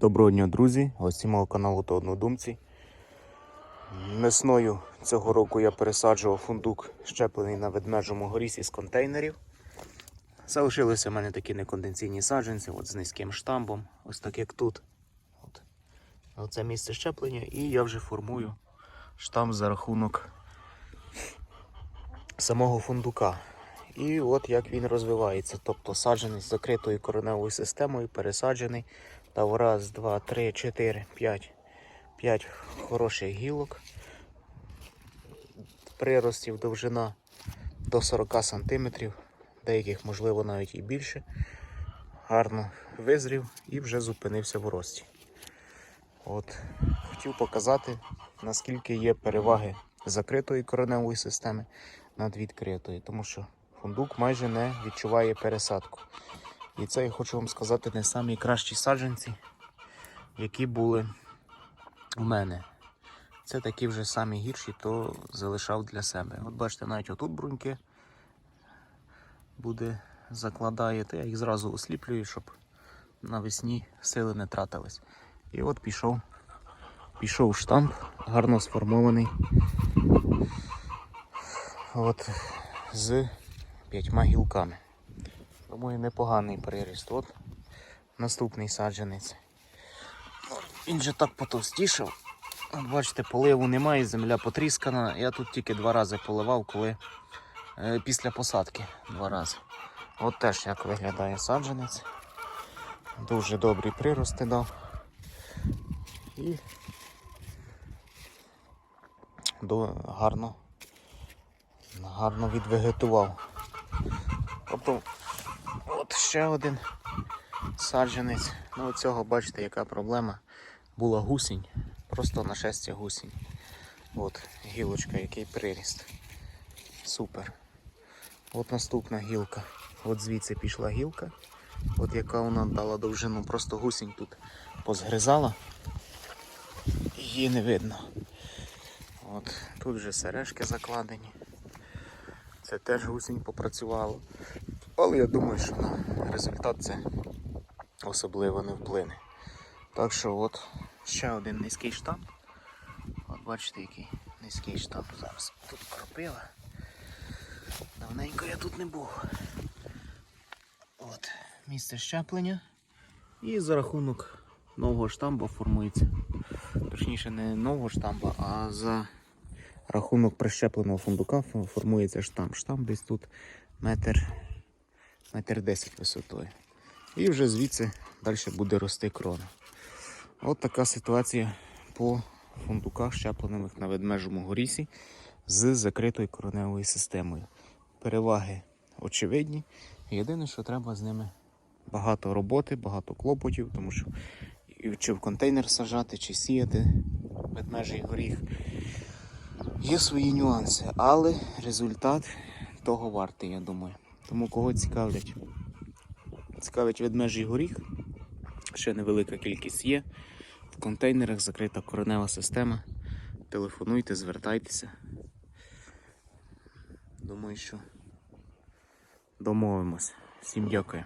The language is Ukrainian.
Доброго дня, друзі! Гості мого каналу та однодумці. Весною цього року я пересаджував фундук, щеплений на ведмежому горісі з контейнерів. Залишилися в мене такі неконденційні саджанці от з низьким штамбом, ось так як тут. От. Оце місце щеплення, і я вже формую штамп за рахунок самого фундука. І от як він розвивається. Тобто саджений з закритою кореневою системою, пересаджений. Дав раз, два, три, чотири, п'ять. П'ять хороших гілок. Приростів довжина до 40 см, деяких, можливо, навіть і більше. Гарно визрів і вже зупинився в рості. От, хотів показати, наскільки є переваги закритої кореневої системи над відкритою, тому що фундук майже не відчуває пересадку. І це я хочу вам сказати не самі кращі саджанці, які були у мене. Це такі вже самі гірші, то залишав для себе. От бачите, навіть отут бруньки буде закладає, то я їх зразу осліплюю, щоб навесні сили не тратились. І от пішов, пішов штамп, гарно сформований. От з п'ятьма гілками. Думаю, непоганий приріст. От наступний саджанець. Ну, Він же так потовстішав. Бачите, поливу немає, земля потріскана. Я тут тільки два рази поливав, коли е, після посадки два рази. От теж як виглядає саджанець. Дуже добрі прирости дав. І до, гарно, гарно відвегетував. Тобто ще один саджанець. Ну, цього бачите, яка проблема. Була гусінь, просто нашестя гусінь. От гілочка, який приріст. Супер. От наступна гілка. От звідси пішла гілка. От яка вона дала довжину. Просто гусінь тут позгризала. Її не видно. От, тут вже сережки закладені. Це теж гусінь попрацювало. Але я думаю, що на результат це особливо не вплине. Так що от ще один низький штамп. От бачите, який низький штамп. Зараз тут кропила. Давненько я тут не був. От, місце щеплення. І за рахунок нового штампа формується. Точніше, не нового штампа, а за рахунок прищепленого фундука формується штамп. Штамп десь тут метр метр 10 висотою. І вже звідси далі буде рости крона. От така ситуація по фундуках, щеплених на ведмежому горісі з закритою короневою системою. Переваги очевидні. Єдине, що треба з ними багато роботи, багато клопотів, тому що чи в контейнер сажати, чи сіяти ведмежий горіх. Є свої нюанси, але результат того вартий, я думаю. Тому кого цікавлять? Цікавить ведмежий горіх. Ще невелика кількість є. В контейнерах закрита коренева система. Телефонуйте, звертайтеся. Думаю, що домовимось. Всім дякую.